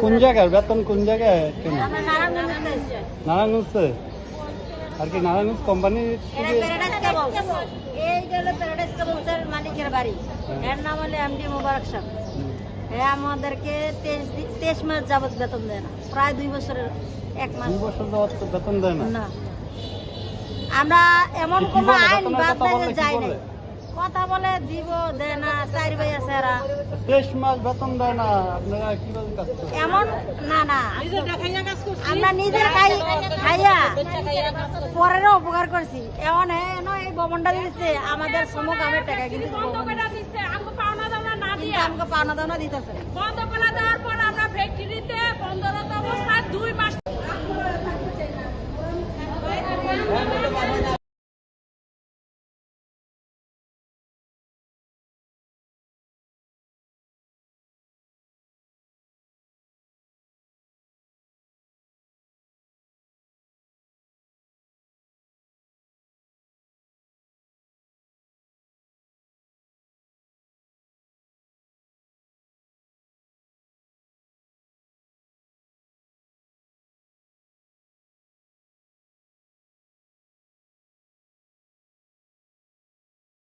কোন জায়গায় বেতন কোন জায়গায়? কেন আর কি নারায়ণগঞ্জ কোম্পানি এই গেল প্যারাডাইস মালিকের বাড়ি। হ্যাঁ। এর নাম এমডি মোবারক সাহেব আমাদেরকে তেইশ মাস যাবত বেতন দেয় না। প্রায় দুই বছরের এক মাস। দুই বছর যাওয়ার বেতন দেয় না? আমরা এমন কোন আইন বাদ কথা নাই বললে যে কি যাই? নাই। কথা বলে দিব দেয় না চার ভাই আছে এরা। তেইশ মাস বেতন দেয় না আপনারা কীভাবে কাজ করেন এমন না না। আমরা নিজের খাই খাইয়া পরেরও উপকার করছি। এমন এই ভবনটা দিচ্ছে আমাদের সমক আমের টাকা কিন্তু দিয়া আমাকে পাওনা দাওনা দিতেছে। বন্ধ করে দেওয়ার পর আমরা ফ্যাক্টরিতে